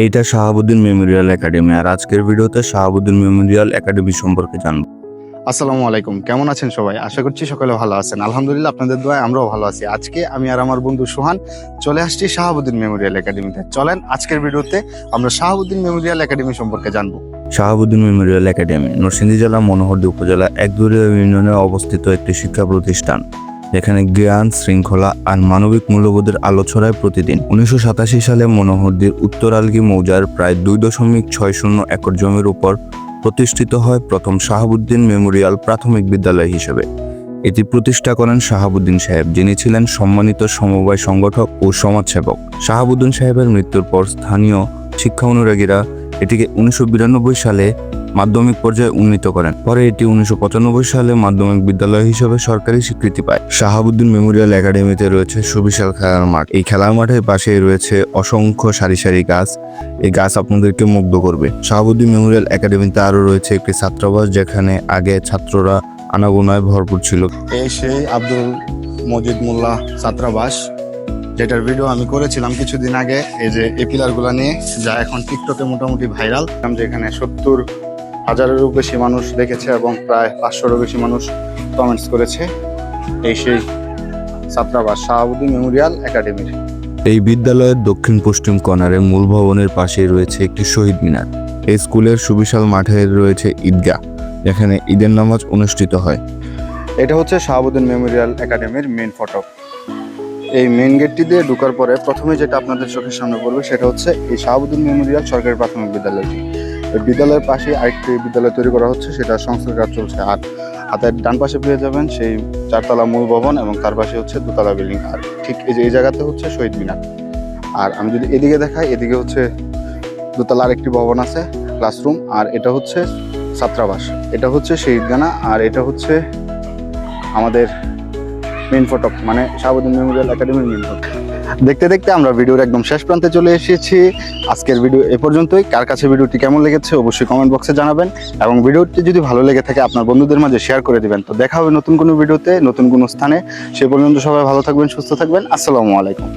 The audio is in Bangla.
এইটা শাহাবুদ্দিন মেমোরিয়াল একাডেমি আর আজকের ভিডিওতে শাহাবুদ্দিন মেমোরিয়াল একাডেমি সম্পর্কে জানব। আসসালামু আলাইকুম কেমন আছেন সবাই? আশা করছি সকলে ভালো আছেন। আলহামদুলিল্লাহ আপনাদের দোয়ায় আমরাও ভালো আছি। আজকে আমি আর আমার বন্ধু সোহান চলে আসছি শাহাবুদ্দিন মেমোরিয়াল একাডেমিতে চলেন আজকের ভিডিওতে আমরা শাহাবুদ্দিন মেমোরিয়াল একাডেমি সম্পর্কে জানব। শাহাবুদ্দিন মেমোরিয়াল একাডেমি নরসিংদী জেলা মনোহরদী উপজেলা একদুরিয়া ইউনিয়নে অবস্থিত একটি শিক্ষা প্রতিষ্ঠান। এখানে জ্ঞান, শৃঙ্খলা আর মানবিক মূল্যবোধের আলো ছড়ায় প্রতিদিন। উনিশশো সাতাশি সালে মনোহরদীর উত্তর আলগি মৌজার প্রায় দুই দশমিক ছয় শূন্য একর জমির উপর প্রতিষ্ঠিত হয় প্রথম শাহাবুদ্দিন মেমোরিয়াল প্রাথমিক বিদ্যালয় হিসেবে। এটি প্রতিষ্ঠা করেন শাহাবুদ্দিন সাহেব, যিনি ছিলেন সম্মানিত সমবায় সংগঠক ও সমাজসেবক। শাহাবুদ্দিন সাহেবের মৃত্যুর পর স্থানীয় শিক্ষা অনুরাগীরা এটিকে উনিশশো বিরানব্বই সালে মাধ্যমিক পর্যায়ে উন্নীত করেন। পরে এটি উনিশশো পঁচানব্বই সালে মাধ্যমিক বিদ্যালয় হিসেবে সরকারি স্বীকৃতি পায়। শাহাবুদ্দিন মেমোরিয়াল একাডেমিতে রয়েছে সুবিশাল খেলার মাঠ। এই খেলার মাঠের পাশেই রয়েছে অসংখ্য সারি সারি গাছ। এই গাছ আপনাদেরকে মুগ্ধ করবে। শাহাবুদ্দিন মেমোরিয়াল একাডেমিতে আরও রয়েছে একটি ছাত্রাবাস, যেখানে আগে ছাত্ররা আনাগোনায় ভরপুর ছিল। এই সেই আব্দুল মজিদ মোল্লা ছাত্রাবাস, যেটার ভিডিও আমি করেছিলাম কিছুদিন আগে। এই যে এই পিলারগুলো নিয়ে যা এখন টিকটকে মোটামুটি ভাইরাল যেখানে সত্তর হাজারেরও বেশি মানুষ দেখেছে এবং প্রায় পাঁচশোরও বেশি মানুষ কমেন্টস করেছে এই সেই ছাত্রাবাস শাহাবুদ্দিন মেমোরিয়াল একাডেমির। এই বিদ্যালয়ের দক্ষিণ পশ্চিম কর্নারে মূল ভবনের পাশেই রয়েছে একটি শহীদ মিনার। এই স্কুলের সুবিশাল মাঠে রয়েছে ঈদগাহ যেখানে ঈদের নামাজ অনুষ্ঠিত হয়। এটা হচ্ছে শাহাবুদ্দিন মেমোরিয়াল একাডেমির মেন ফটক এই মেন গেটটি দিয়ে ঢোকার পরে প্রথমে যেটা আপনাদের চোখের সামনে পড়বে সেটা হচ্ছে এই শাহাবুদ্দিন মেমোরিয়াল সরকারি প্রাথমিক বিদ্যালয়টি। বিদ্যালয়ের পাশে আরেকটি বিদ্যালয় তৈরি করা হচ্ছে, সেটা সংস্কার কাজ চলছে। আর হাতের ডান পাশে পেয়ে যাবেন সেই চারতলা মূল ভবন এবং তার পাশে হচ্ছে দোতলা বিল্ডিং। আর ঠিক এই যে এই জায়গাতে হচ্ছে শহীদ মিনার। আর আমি যদি এদিকে দেখাই, এদিকে হচ্ছে দোতলা আরেকটি ভবন আছে, ক্লাসরুম। আর এটা হচ্ছে ছাত্রাবাস। এটা হচ্ছে শহীদগানা আর এটা হচ্ছে আমাদের মেন ফটক মানে শাহাবুদ্দিন মেমোরিয়াল একাডেমির মেন ফটক দেখতে দেখতে আমরা ভিডিওর একদম শেষ প্রান্তে চলে এসেছি। আজকের ভিডিও এ পর্যন্তই। কার কাছে ভিডিওটি কেমন লেগেছে অবশ্যই কমেন্ট বক্সে জানাবেন। এবং ভিডিওটি যদি ভালো লেগে থাকে, আপনার বন্ধুদের মাঝে শেয়ার করে দেবেন। তো দেখা হবে নতুন কোনো ভিডিওতে, নতুন কোনো স্থানে। সে পর্যন্ত সবাই ভালো থাকবেন, সুস্থ থাকবেন। আসসালামু আলাইকুম।